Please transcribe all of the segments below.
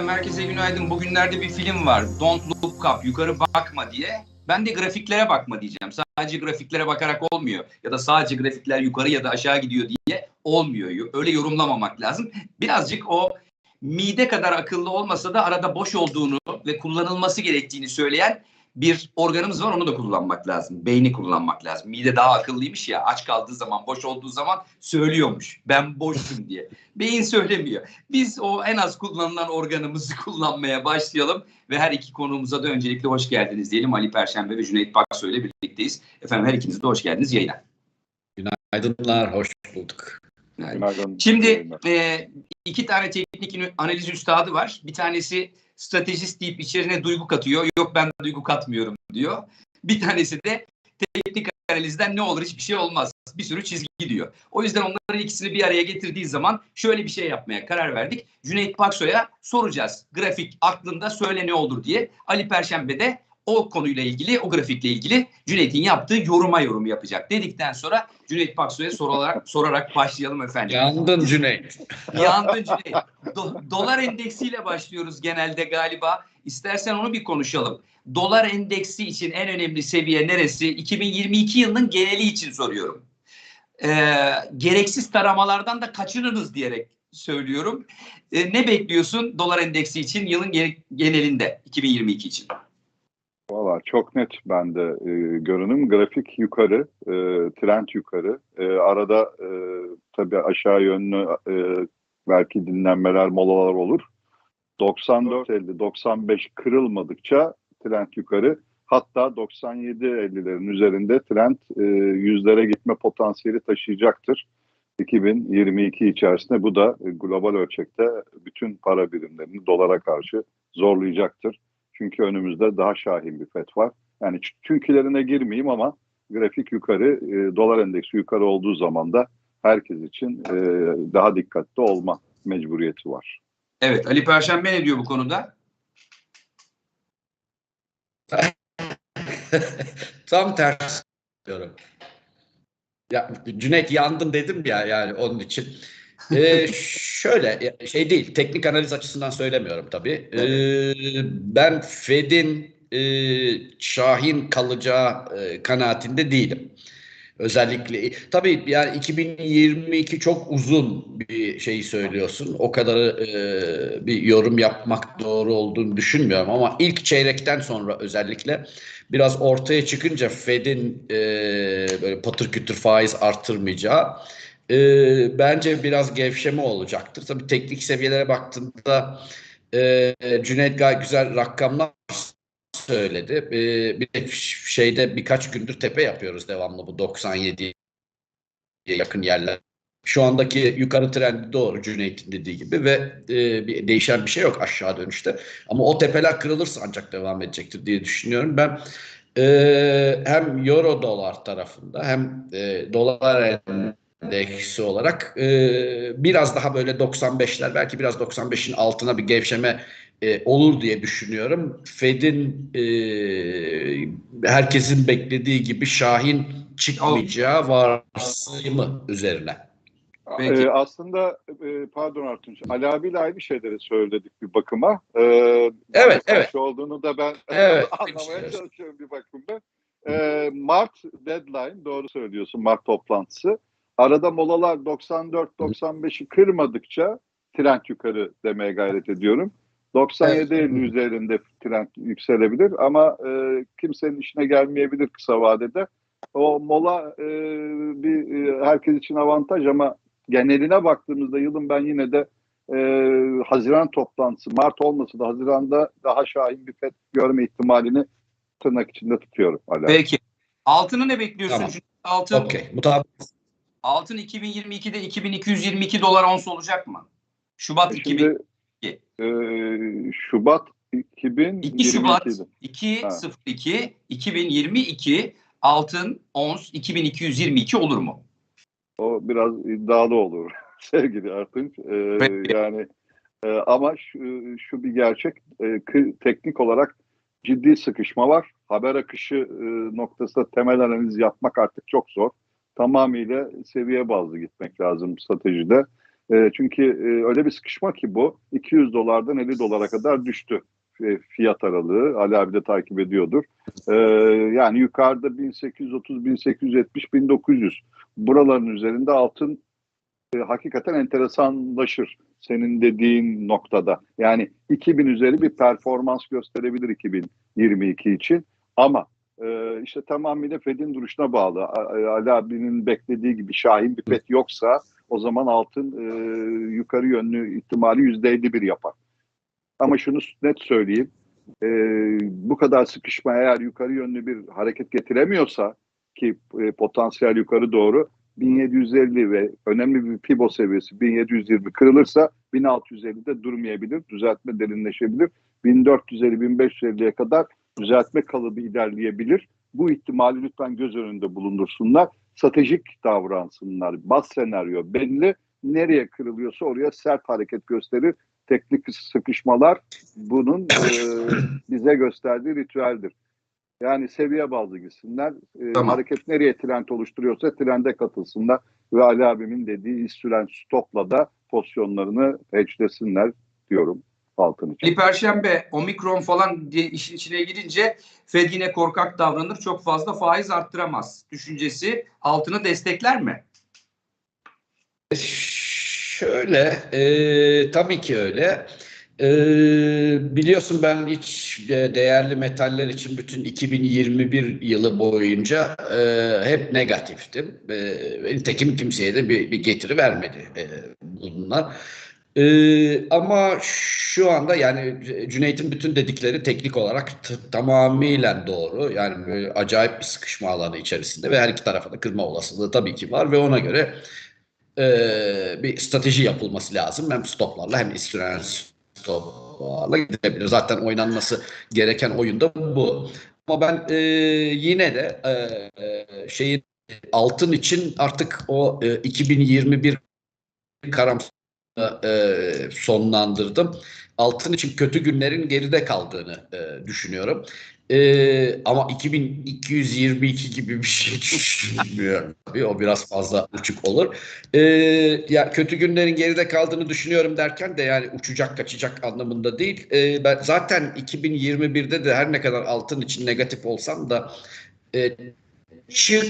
Efendim herkese günaydın. Bugünlerde bir film var. Don't Look Up, yukarı bakma diye. Ben de grafiklere bakma diyeceğim. Sadece grafiklere bakarak olmuyor. Ya da sadece grafikler yukarı ya da aşağı gidiyor diye olmuyor. Öyle yorumlamamak lazım. Birazcık o mide kadar akıllı olmasa da arada boş olduğunu ve kullanılması gerektiğini söyleyen bir organımız var onu da kullanmak lazım. Beyni kullanmak lazım. Mide daha akıllıymış ya aç kaldığı zaman boş olduğu zaman söylüyormuş. Ben boşum diye. Beyin söylemiyor. Biz o en az kullanılan organımızı kullanmaya başlayalım ve her iki konuğumuza da öncelikle hoş geldiniz diyelim. Ali Perşembe ve Cüneyt Baksoy ile birlikteyiz. Efendim her ikiniz de hoş geldiniz yayına. Günaydınlar, hoş bulduk. Günaydın. Şimdi e, iki tane teknik analiz üstadı var. Bir tanesi stratejist deyip içerine duygu katıyor. Yok ben duygu katmıyorum diyor. Bir tanesi de teknik analizden ne olur hiçbir şey olmaz. Bir sürü çizgi diyor. O yüzden onların ikisini bir araya getirdiği zaman şöyle bir şey yapmaya karar verdik. Cüneyt Paksoy'a soracağız. Grafik aklında söyle ne olur diye. Ali Perşembe de o konuyla ilgili, o grafikle ilgili Cüneyt'in yaptığı yoruma yorum yapacak. Dedikten sonra Cüneyt Paksoy'a sorarak, sorarak başlayalım efendim. Yandın Cüneyt. Yandın Cüneyt. Do- dolar endeksiyle başlıyoruz genelde galiba. İstersen onu bir konuşalım. Dolar endeksi için en önemli seviye neresi? 2022 yılının geneli için soruyorum. Ee, gereksiz taramalardan da kaçınınız diyerek söylüyorum. Ee, ne bekliyorsun dolar endeksi için yılın genelinde 2022 için? Valla çok net bende e, görünüm. Grafik yukarı, e, trend yukarı. E, arada e, tabii aşağı yönlü e, belki dinlenmeler, molalar olur. 94-50-95 kırılmadıkça trend yukarı. Hatta 97-50'lerin üzerinde trend e, yüzlere gitme potansiyeli taşıyacaktır. 2022 içerisinde bu da global ölçekte bütün para birimlerini dolara karşı zorlayacaktır. Çünkü önümüzde daha şahin bir FED var. Yani çünkülerine girmeyeyim ama grafik yukarı, e, dolar endeksi yukarı olduğu zaman da herkes için e, daha dikkatli olma mecburiyeti var. Evet, Ali Perşembe ne diyor bu konuda? Tam tersi diyorum. Ya Cüneyt yandın dedim ya yani onun için. Ee, şöyle şey değil teknik analiz açısından söylemiyorum tabii. Ee, ben Fed'in e, şahin kalacağı e, kanaatinde değilim. Özellikle tabii yani 2022 çok uzun bir şey söylüyorsun. O kadar e, bir yorum yapmak doğru olduğunu düşünmüyorum ama ilk çeyrekten sonra özellikle biraz ortaya çıkınca Fed'in e, böyle patır kütür faiz artırmayacağı e, bence biraz gevşeme olacaktır. Tabii teknik seviyelere baktığında e, Cüneyt gayet güzel rakamlar söyledi. Ee, bir de şeyde birkaç gündür tepe yapıyoruz devamlı bu 97 yakın yerler. Şu andaki yukarı trendi doğru Cüneyt'in dediği gibi ve e, bir değişen bir şey yok aşağı dönüşte. Ama o tepeler kırılırsa ancak devam edecektir diye düşünüyorum. Ben e, hem euro dolar tarafında hem e, dolar endeksi olarak e, biraz daha böyle 95'ler belki biraz 95'in altına bir gevşeme e, olur diye düşünüyorum. Fed'in e, herkesin beklediği gibi Şahin çıkmayacağı varsayımı üzerine. Peki. Ee, aslında e, pardon Artunç, Ali abiyle aynı şeyleri söyledik bir bakıma. Ee, evet, evet. olduğunu da ben evet, anlamaya çalışıyorum bir bakımda. Ee, Mart deadline, doğru söylüyorsun Mart toplantısı. Arada molalar 94-95'i kırmadıkça trend yukarı demeye gayret ediyorum. 97 evet. üzerinde trend yükselebilir ama e, kimsenin işine gelmeyebilir kısa vadede. O mola e, bir e, herkes için avantaj ama geneline baktığımızda yılın ben yine de e, Haziran toplantısı, Mart olmasa da Haziran'da daha şahin bir FED görme ihtimalini tırnak içinde tutuyorum. Hala. Peki. Altını ne bekliyorsun? Tamam. Altın, okay. Mutabık. Altın 2022'de 2222 dolar ons olacak mı? Şubat Şimdi, 2000 e, Şubat 2022. 2 Şubat 202 2022 altın ons 2222 olur mu? O biraz iddialı olur sevgili Artunç. Ee, yani e, ama şu, şu bir gerçek e, teknik olarak ciddi sıkışma var. Haber akışı e, noktasında temel analiz yapmak artık çok zor. Tamamıyla seviye bazlı gitmek lazım stratejide. E, çünkü e, öyle bir sıkışma ki bu 200 dolardan 50 dolara kadar düştü e, fiyat aralığı. Ali abi de takip ediyordur. E, yani yukarıda 1830, 1870, 1900 buraların üzerinde altın e, hakikaten enteresanlaşır senin dediğin noktada. Yani 2000 üzeri bir performans gösterebilir 2022 için ama e, işte tamamıyla Fed'in duruşuna bağlı. A- Ali abinin beklediği gibi şahin bir Fed yoksa o zaman altın e, yukarı yönlü ihtimali %51 yapar. Ama şunu net söyleyeyim. e, bu kadar sıkışma eğer yukarı yönlü bir hareket getiremiyorsa ki e, potansiyel yukarı doğru 1750 ve önemli bir pibo seviyesi 1720 kırılırsa 1650'de durmayabilir, düzeltme derinleşebilir. 1450-1550'ye kadar düzeltme kalıbı ilerleyebilir. Bu ihtimali lütfen göz önünde bulundursunlar. Stratejik davransınlar. Bas senaryo belli. Nereye kırılıyorsa oraya sert hareket gösterir. Teknik sıkışmalar bunun e, bize gösterdiği ritüeldir. Yani seviye bazlı gitsinler. E, Tamam. Hareket nereye trend oluşturuyorsa trende katılsınlar. Ve Ali abimin dediği iz süren stopla da pozisyonlarını hedgelesinler diyorum altın için. Perşembe, omikron falan diye işin içine girince Fed yine korkak davranır. Çok fazla faiz arttıramaz. Düşüncesi altını destekler mi? Şöyle, e, tabii ki öyle. E, biliyorsun ben hiç değerli metaller için bütün 2021 yılı boyunca e, hep negatiftim. E, nitekim kimseye de bir, bir getiri vermedi e, bunlar. E, ama şu anda yani Cüneyt'in bütün dedikleri teknik olarak t- tamamıyla doğru. Yani acayip bir sıkışma alanı içerisinde ve her iki tarafa da kırma olasılığı tabii ki var ve ona göre e, bir strateji yapılması lazım. Hem stoplarla hem istirahat stoplarla gidebilir. Zaten oynanması gereken oyunda bu. Ama ben e, yine de e, e, şeyin altın için artık o e, 2021 karamsar e, sonlandırdım. Altın için kötü günlerin geride kaldığını e, düşünüyorum. E, ama 2222 gibi bir şey düşünmüyorum. Tabii o biraz fazla uçuk olur. E, ya kötü günlerin geride kaldığını düşünüyorum derken de yani uçacak kaçacak anlamında değil. E, ben zaten 2021'de de her ne kadar altın için negatif olsam da e, çık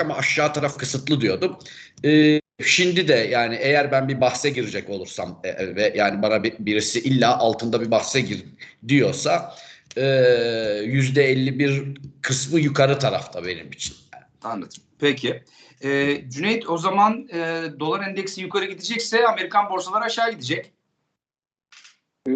ama aşağı taraf kısıtlı diyordum. E, şimdi de yani eğer ben bir bahse girecek olursam e, e, ve yani bana bir, birisi illa altında bir bahse gir diyorsa e, yüzde 51 kısmı yukarı tarafta benim için. Anladım. Peki. Ee, Cüneyt o zaman e, dolar endeksi yukarı gidecekse Amerikan borsaları aşağı gidecek. Ee,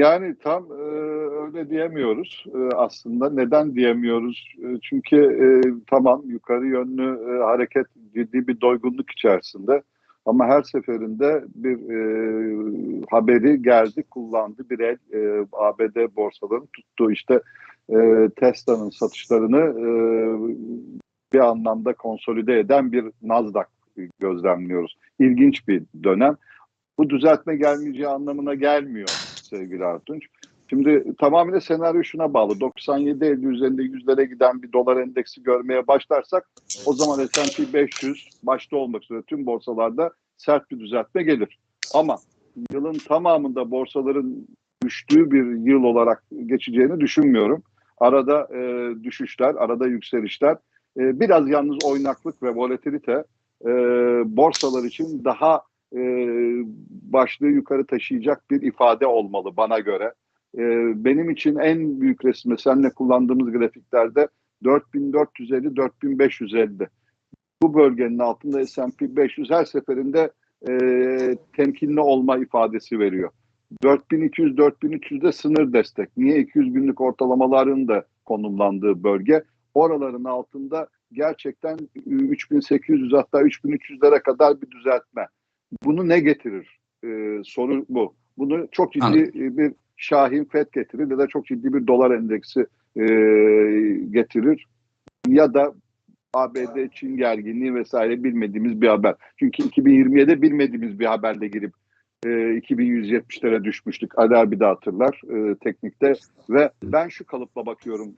Yani tam e, öyle diyemiyoruz e, aslında. Neden diyemiyoruz? E, Çünkü e, tamam yukarı yönlü hareket ciddi bir doygunluk içerisinde. Ama her seferinde bir haberi geldi, kullandı bir el ABD borsalarını tuttu. İşte Tesla'nın satışlarını bir anlamda konsolide eden bir Nasdaq gözlemliyoruz. İlginç bir dönem. Bu düzeltme gelmeyeceği anlamına gelmiyor sevgili Artunç. Şimdi tamamıyla senaryo şuna bağlı. 97-50 üzerinde yüzlere giden bir dolar endeksi görmeye başlarsak o zaman S&P 500 başta olmak üzere tüm borsalarda sert bir düzeltme gelir. Ama yılın tamamında borsaların düştüğü bir yıl olarak geçeceğini düşünmüyorum. Arada e, düşüşler, arada yükselişler, e, biraz yalnız oynaklık ve volatilite e, borsalar için daha e, başlığı yukarı taşıyacak bir ifade olmalı bana göre. E, benim için en büyük resmi seninle kullandığımız grafiklerde 4450-4550. Bu bölgenin altında S&P 500 her seferinde e, temkinli olma ifadesi veriyor. 4200-4300'de sınır destek. Niye 200 günlük ortalamaların da konumlandığı bölge. Oraların altında gerçekten 3800 hatta 3300'lere kadar bir düzeltme. Bunu ne getirir? Ee, soru bu. Bunu çok ciddi Anladım. bir Şahin FED getirir ya da çok ciddi bir dolar endeksi e, getirir. Ya da ABD Çin gerginliği vesaire bilmediğimiz bir haber. Çünkü 2020'de bilmediğimiz bir haberle girip e, 2170'lere düşmüştük. Ali abi de hatırlar e, teknikte ve ben şu kalıpla bakıyorum.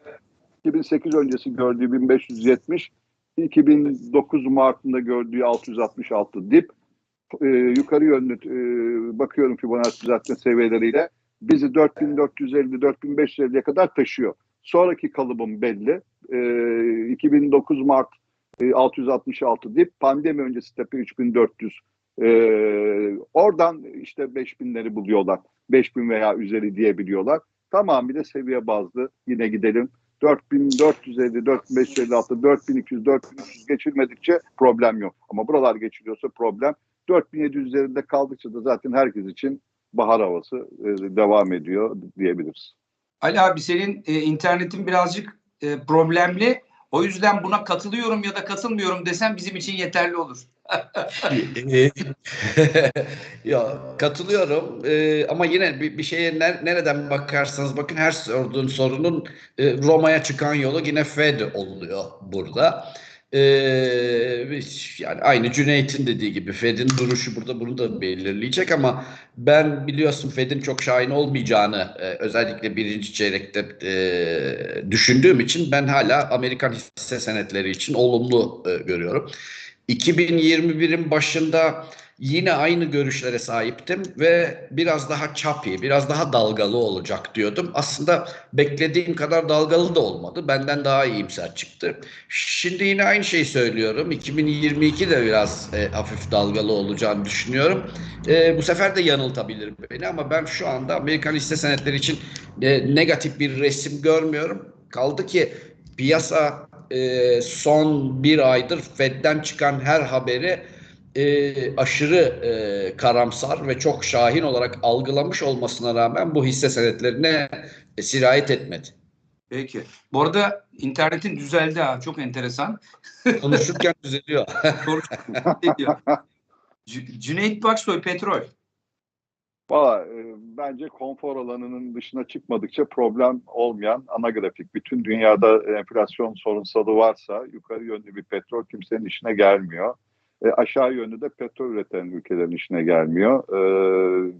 2008 öncesi gördüğü 1570, 2009 Mart'ında gördüğü 666 dip e, yukarı yönlü e, bakıyorum Fibonacci düzeltme seviyeleriyle bizi 4450-4550'ye kadar taşıyor. Sonraki kalıbım belli. E, 2009 Mart e, 666 dip pandemi öncesi tepe 3400 e, oradan işte 5000'leri buluyorlar. 5000 veya üzeri diyebiliyorlar. Tamamıyla seviye bazlı. Yine gidelim. 4450, 4556, 4200, 4300 geçilmedikçe problem yok. Ama buralar geçiliyorsa problem. 4700 üzerinde kaldıkça da zaten herkes için bahar havası e, devam ediyor diyebiliriz. Ali abi senin e, internetin birazcık e, problemli. O yüzden buna katılıyorum ya da katılmıyorum desem bizim için yeterli olur. ya katılıyorum Ee, ama yine bir, bir şeye ner- nereden bakarsanız bakın her sorduğun sorunun e, Roma'ya çıkan yolu yine Fed oluyor burada. Ee, yani aynı Cüneyt'in dediği gibi Fed'in duruşu burada bunu da belirleyecek ama ben biliyorsun Fed'in çok şahin olmayacağını e, özellikle birinci çeyrekte e, düşündüğüm için ben hala Amerikan hisse senetleri için olumlu e, görüyorum. 2021'in başında yine aynı görüşlere sahiptim ve biraz daha çapi, biraz daha dalgalı olacak diyordum. Aslında beklediğim kadar dalgalı da olmadı. Benden daha iyimser çıktı. Şimdi yine aynı şeyi söylüyorum. 2022 de biraz e, hafif dalgalı olacağını düşünüyorum. E, bu sefer de yanıltabilir beni ama ben şu anda Amerikan hisse senetleri için e, negatif bir resim görmüyorum. Kaldı ki piyasa e, son bir aydır Fed'den çıkan her haberi e, aşırı e, karamsar ve çok şahin olarak algılamış olmasına rağmen bu hisse senetlerine e, sirayet etmedi. Peki. Bu arada internetin düzeldi ha. Çok enteresan. Konuşurken düzeliyor. C- Cüneyt Baksoy petrol. Valla e, bence konfor alanının dışına çıkmadıkça problem olmayan ana grafik. Bütün dünyada enflasyon sorunsalı varsa yukarı yönlü bir petrol kimsenin işine gelmiyor. E, aşağı yönlü de petrol üreten ülkelerin işine gelmiyor. E,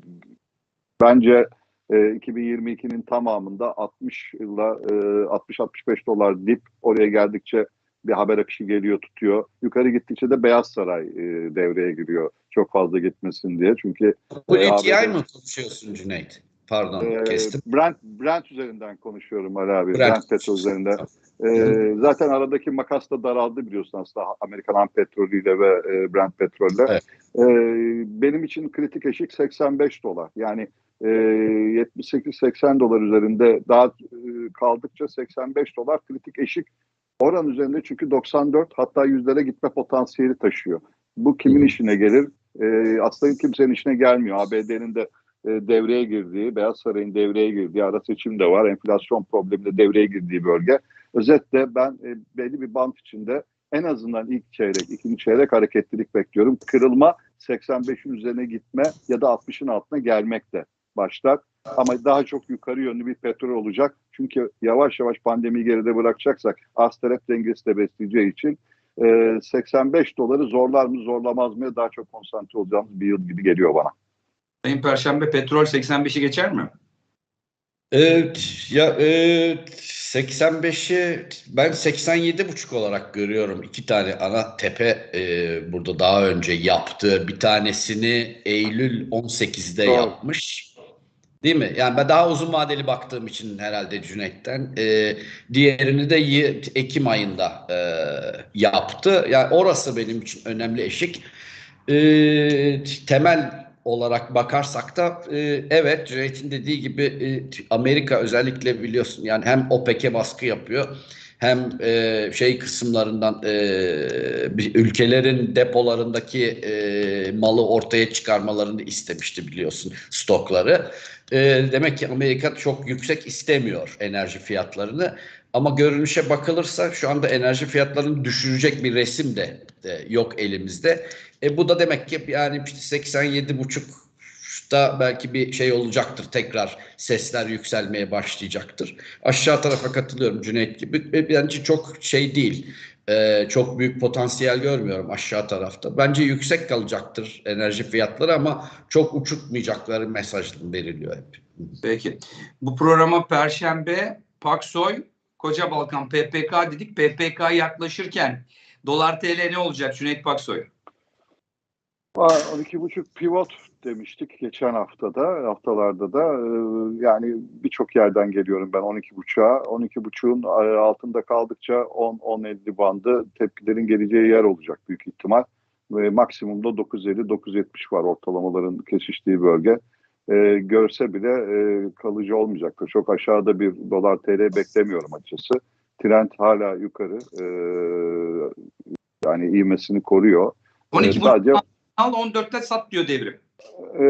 bence e, 2022'nin tamamında 60 ile 60-65 dolar dip oraya geldikçe bir haber akışı geliyor tutuyor. Yukarı gittikçe de Beyaz Saray e, devreye giriyor. Çok fazla gitmesin diye. Çünkü Bu e, ABD mı konuşuyorsun Cüneyt? Pardon ee, kestim. Brent, Brent üzerinden konuşuyorum Ali abi. Brent. Brent, petrol üzerinden. Ee, zaten aradaki makas da daraldı biliyorsun aslında Amerikan ham petrolüyle ve e, Brent petrolle. Evet. Ee, benim için kritik eşik 85 dolar. Yani e, 78-80 dolar üzerinde daha e, kaldıkça 85 dolar kritik eşik. Oran üzerinde çünkü 94 hatta yüzlere gitme potansiyeli taşıyor. Bu kimin işine gelir? E, aslında kimsenin işine gelmiyor. ABD'nin de e, devreye girdiği, Beyaz Saray'ın devreye girdiği, ara seçim de var, enflasyon probleminde devreye girdiği bölge. Özetle ben e, belli bir bant içinde en azından ilk çeyrek, ikinci çeyrek hareketlilik bekliyorum. Kırılma 85'in üzerine gitme ya da 60'ın altına gelmek de başlar. Ama daha çok yukarı yönlü bir petrol olacak. Çünkü yavaş yavaş pandemiyi geride bırakacaksak arz talep dengesi de besleyeceği için e, 85 doları zorlar mı zorlamaz mı daha çok konsantre olacağımız bir yıl gibi geliyor bana. Sayın Perşembe petrol 85'i geçer mi? Evet, ya e, 85'i ben 87 buçuk olarak görüyorum. İki tane ana tepe e, burada daha önce yaptı. Bir tanesini Eylül 18'de Doğru. yapmış. Değil mi? Yani ben daha uzun vadeli baktığım için herhalde Cüneyt'ten. E, diğerini de Ekim ayında e, yaptı. Yani orası benim için önemli eşik. E, temel olarak bakarsak da e, evet Cüneyt'in dediği gibi e, Amerika özellikle biliyorsun yani hem OPEC'e baskı yapıyor hem e, şey kısımlarından e, ülkelerin depolarındaki e, malı ortaya çıkarmalarını istemişti biliyorsun stokları. E, demek ki Amerika çok yüksek istemiyor enerji fiyatlarını. Ama görünüşe bakılırsa şu anda enerji fiyatlarını düşürecek bir resim de, de yok elimizde. E bu da demek ki yani işte 87 buçuk da belki bir şey olacaktır tekrar sesler yükselmeye başlayacaktır. Aşağı tarafa katılıyorum Cüneyt gibi. Bence çok şey değil. E, çok büyük potansiyel görmüyorum aşağı tarafta. Bence yüksek kalacaktır enerji fiyatları ama çok uçurtmayacakları mesaj veriliyor hep. Peki. Bu programa Perşembe Paksoy, Koca Balkan PPK dedik. PPK yaklaşırken dolar TL ne olacak Cüneyt Paksoy? Aa, 12.5 pivot demiştik geçen haftada, haftalarda da. Ee, Yani birçok yerden geliyorum ben 12.5'a. 12.5'un e, altında kaldıkça 10-10.50 bandı tepkilerin geleceği yer olacak büyük ihtimal. Ve maksimumda 9.50-9.70 var ortalamaların kesiştiği bölge. Ee, görse bile e, kalıcı olmayacaktır. Çok aşağıda bir dolar TL beklemiyorum açıkçası. Trend hala yukarı. Ee, yani ivmesini koruyor. 12 Ee, sadece al 14'te sat diyor devrim. e,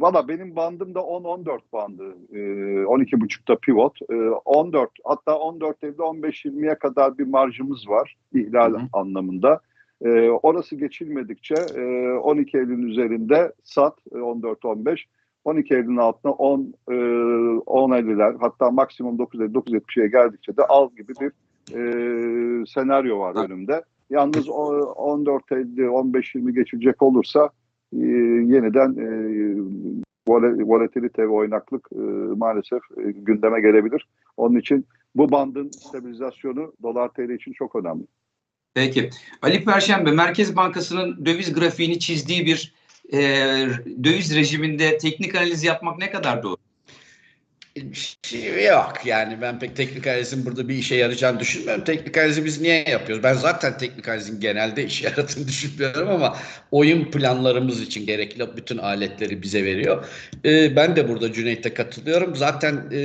Valla benim bandım da 10-14 bandı. E, 12.5'ta pivot. E, 14 hatta 14 evde 15-20'ye kadar bir marjımız var ihlal Hı hı. anlamında. E, orası geçilmedikçe e, 12 Eylül'ün üzerinde sat e, 14-15. 12 Eylül'ün altına 10 e, 10 50'ler hatta maksimum 9 50 9.70'ye geldikçe de al gibi bir e, senaryo var Ha. önümde. Yalnız o 14 50 15 20 geçilecek olursa e, yeniden e, vol- volatilite ve oynaklık e, maalesef e, gündeme gelebilir. Onun için bu bandın stabilizasyonu dolar TL için çok önemli. Peki. Ali Perşembe Merkez Bankası'nın döviz grafiğini çizdiği bir e, döviz rejiminde teknik analiz yapmak ne kadar doğru? Şey yok yani ben pek teknik analizin burada bir işe yarayacağını düşünmüyorum. Teknik analizi biz niye yapıyoruz? Ben zaten teknik analizin genelde işe yaradığını düşünmüyorum ama oyun planlarımız için gerekli bütün aletleri bize veriyor. Ee, ben de burada Cüneyt'e katılıyorum. Zaten e,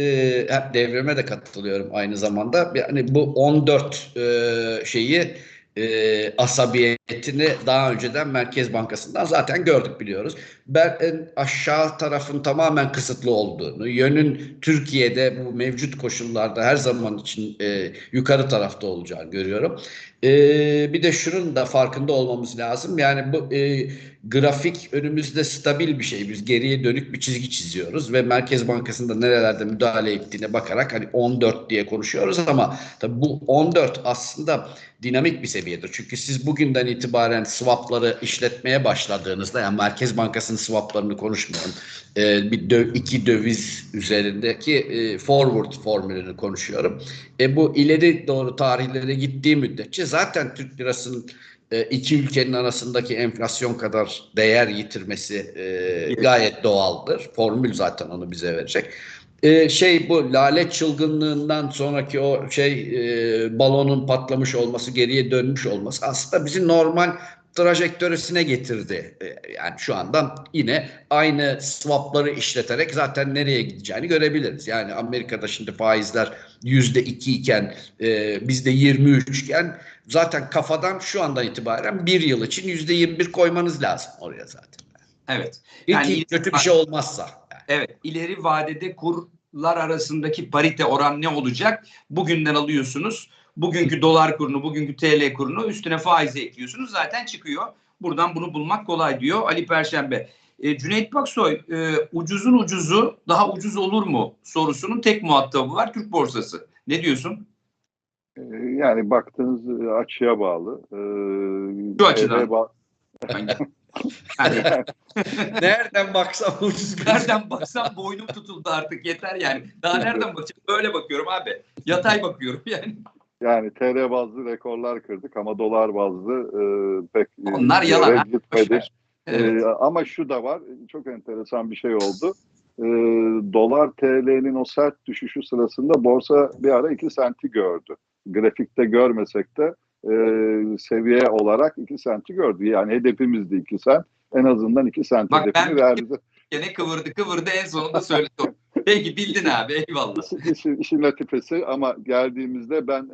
devreme de katılıyorum aynı zamanda. Yani bu 14 e, şeyi e, asabiyetini daha önceden Merkez Bankası'ndan zaten gördük biliyoruz. Ben en aşağı tarafın tamamen kısıtlı olduğunu, yönün Türkiye'de bu mevcut koşullarda her zaman için e, yukarı tarafta olacağını görüyorum. E, bir de şunun da farkında olmamız lazım. Yani bu e, grafik önümüzde stabil bir şey. Biz geriye dönük bir çizgi çiziyoruz ve Merkez Bankası'nda nerelerde müdahale ettiğine bakarak hani 14 diye konuşuyoruz ama tabii bu 14 aslında dinamik bir seviyedir. Çünkü siz bugünden itibaren swapları işletmeye başladığınızda yani Merkez Bankası'nın swaplarını konuşmuyorum. Ee, bir dö- iki döviz üzerindeki e, forward formülünü konuşuyorum. E, bu ileri doğru tarihlere gittiği müddetçe zaten Türk lirasının e, iki ülkenin arasındaki enflasyon kadar değer yitirmesi e, gayet doğaldır. Formül zaten onu bize verecek. E, şey bu lale çılgınlığından sonraki o şey e, balonun patlamış olması, geriye dönmüş olması aslında bizi normal trajektörisine getirdi. E, yani şu anda yine aynı swapları işleterek zaten nereye gideceğini görebiliriz. Yani Amerika'da şimdi faizler yüzde iki iken e, bizde 23 iken zaten kafadan şu andan itibaren bir yıl için yüzde 21 koymanız lazım oraya zaten. Evet. Yani kötü bir şey olmazsa. Yani. Evet. ileri vadede kurlar arasındaki parite oran ne olacak? Bugünden alıyorsunuz. Bugünkü dolar kurunu, bugünkü TL kurunu üstüne faizi ekliyorsunuz. Zaten çıkıyor. Buradan bunu bulmak kolay diyor Ali Perşembe. E, Cüneyt Baksoy e, ucuzun ucuzu daha ucuz olur mu sorusunun tek muhatabı var Türk borsası. Ne diyorsun? E, Yani baktığınız açıya bağlı. E, Şu açıdan. Ba- yani Nereden baksam ucuz nereden baksam boynum tutuldu artık yeter yani. Daha nereden bakacağım? Böyle bakıyorum abi. Yatay bakıyorum yani. Yani TL bazlı rekorlar kırdık ama dolar bazlı e, pek e, Onlar yalan, ha? gitmedi. Ver. Evet. Ee, ama şu da var, çok enteresan bir şey oldu. Ee, dolar TL'nin o sert düşüşü sırasında borsa bir ara 2 senti gördü. Grafikte görmesek de e, seviye olarak 2 senti gördü. Yani hedefimizdi 2 sent. En azından 2 sent Bak hedefini ben- verdi. Gene kıvırdı kıvırdı en sonunda söyledi. Peki bildin abi eyvallah. İşin, işin latifesi ama geldiğimizde ben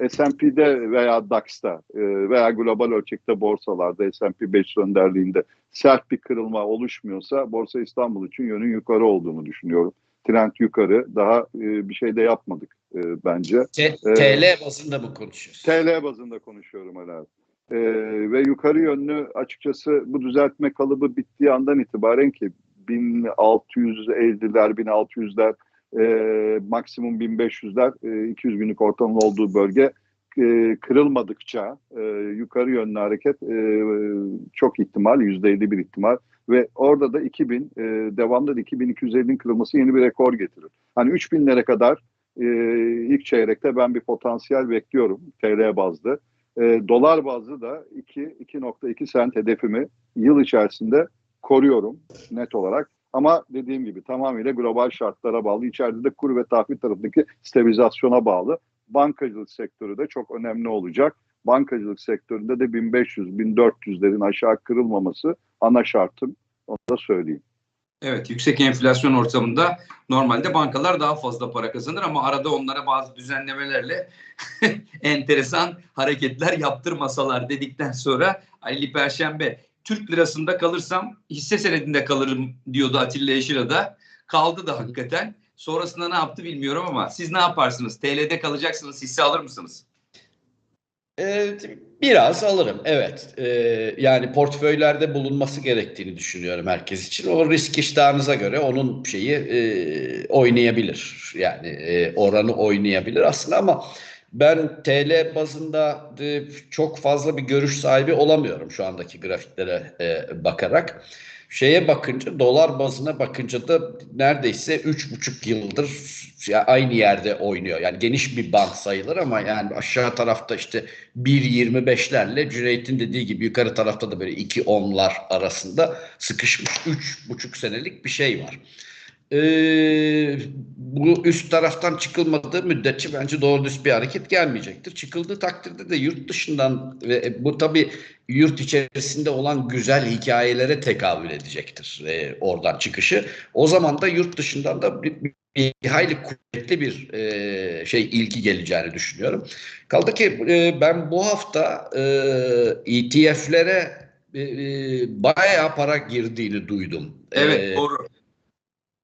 e, S&P'de veya DAX'ta e, veya global ölçekte borsalarda S&P 500 önderliğinde sert bir kırılma oluşmuyorsa Borsa İstanbul için yönün yukarı olduğunu düşünüyorum. Trend yukarı. Daha e, bir şey de yapmadık e, bence. T- TL bazında mı konuşuyoruz? TL bazında konuşuyorum herhalde. Ee, ve yukarı yönlü açıkçası bu düzeltme kalıbı bittiği andan itibaren ki 1650'ler, 1600'ler, e, maksimum 1500'ler, e, 200 günlük ortamın olduğu bölge e, kırılmadıkça e, yukarı yönlü hareket e, çok ihtimal, %50 bir ihtimal ve orada da 2000, e, devamlı da 2250'nin kırılması yeni bir rekor getirir. Hani 3000'lere kadar e, ilk çeyrekte ben bir potansiyel bekliyorum TL bazlı. E, dolar bazlı da 2 2.2 sent hedefimi yıl içerisinde koruyorum net olarak. Ama dediğim gibi tamamıyla global şartlara bağlı. İçeride de kur ve tahvil tarafındaki stabilizasyona bağlı. Bankacılık sektörü de çok önemli olacak. Bankacılık sektöründe de 1500-1400'lerin aşağı kırılmaması ana şartım. Onu da söyleyeyim. Evet yüksek enflasyon ortamında normalde bankalar daha fazla para kazanır ama arada onlara bazı düzenlemelerle enteresan hareketler yaptırmasalar dedikten sonra Ali Perşembe Türk lirasında kalırsam hisse senedinde kalırım diyordu Atilla Yeşilada. Kaldı da hakikaten. Sonrasında ne yaptı bilmiyorum ama siz ne yaparsınız? TL'de kalacaksınız hisse alır mısınız? Ee, biraz alırım evet. Ee, yani portföylerde bulunması gerektiğini düşünüyorum herkes için. O risk iştahınıza göre onun şeyi e, oynayabilir. Yani e, oranı oynayabilir aslında ama ben TL bazında e, çok fazla bir görüş sahibi olamıyorum şu andaki grafiklere e, bakarak. Şeye bakınca dolar bazına bakınca da neredeyse üç buçuk yıldır ya aynı yerde oynuyor. Yani geniş bir band sayılır ama yani aşağı tarafta işte 1.25'lerle Cüneyt'in dediği gibi yukarı tarafta da böyle 2.10'lar arasında sıkışmış üç buçuk senelik bir şey var. Ee, bu üst taraftan çıkılmadığı müddetçe bence doğru düz bir hareket gelmeyecektir. Çıkıldığı takdirde de yurt dışından ve bu tabii yurt içerisinde olan güzel hikayelere tekabül edecektir e, oradan çıkışı. O zaman da yurt dışından da bir, bir hayli kuvvetli bir e, şey ilgi geleceğini düşünüyorum. Kaldı ki e, ben bu hafta e, ETF'lere e, e, bayağı para girdiğini duydum. Evet E, doğru.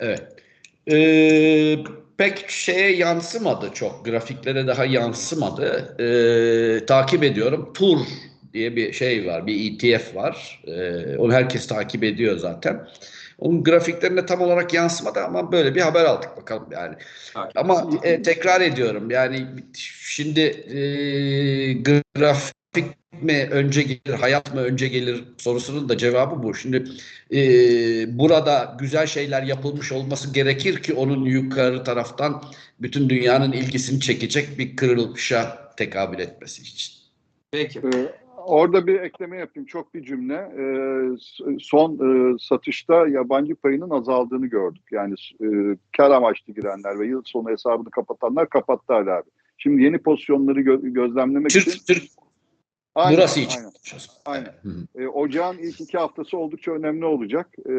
Evet. Ee, pek şeye yansımadı çok. Grafiklere daha yansımadı. Ee, takip ediyorum. Tur diye bir şey var. Bir ETF var. Ee, onu herkes takip ediyor zaten. Onun grafiklerine tam olarak yansımadı ama böyle bir haber aldık bakalım yani. Takip. Ama e, tekrar ediyorum yani şimdi e, grafik mi önce gelir, hayat mı önce gelir sorusunun da cevabı bu. Şimdi e, burada güzel şeyler yapılmış olması gerekir ki onun yukarı taraftan bütün dünyanın ilgisini çekecek bir kırılışa tekabül etmesi için. Peki. Ee, orada bir ekleme yapayım. Çok bir cümle. Ee, son e, satışta yabancı payının azaldığını gördük. Yani e, kar amaçlı girenler ve yıl sonu hesabını kapatanlar kapattı hala abi. Şimdi yeni pozisyonları gö- gözlemlemek için Türk, Türk Aynen, burası için. aynen. konuşuyoruz. Aynen. E, ocağın ilk iki haftası oldukça önemli olacak. E,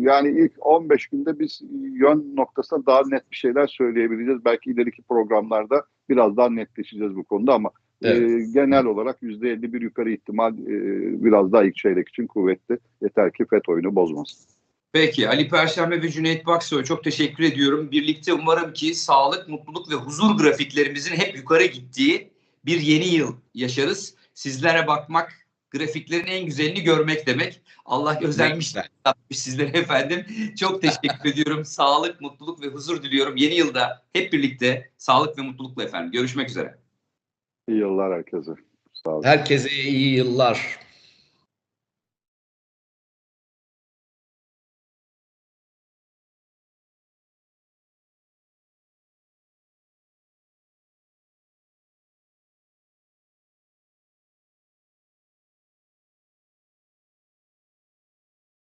yani ilk 15 günde biz yön noktasında daha net bir şeyler söyleyebileceğiz. Belki ileriki programlarda biraz daha netleşeceğiz bu konuda ama e, Evet. genel olarak %51 yukarı ihtimal e, biraz daha ilk çeyrek için kuvvetli. Yeter ki FET oyunu bozmasın. Peki Ali Perşembe ve Cüneyt Baksoy çok teşekkür ediyorum. Birlikte umarım ki sağlık, mutluluk ve huzur grafiklerimizin hep yukarı gittiği bir yeni yıl yaşarız. Sizlere bakmak, grafiklerin en güzelini görmek demek. Allah yapmış sizlere efendim. Çok teşekkür ediyorum. Sağlık, mutluluk ve huzur diliyorum. Yeni yılda hep birlikte sağlık ve mutlulukla efendim. Görüşmek üzere. İyi yıllar herkese. Sağ olun. Herkese iyi yıllar.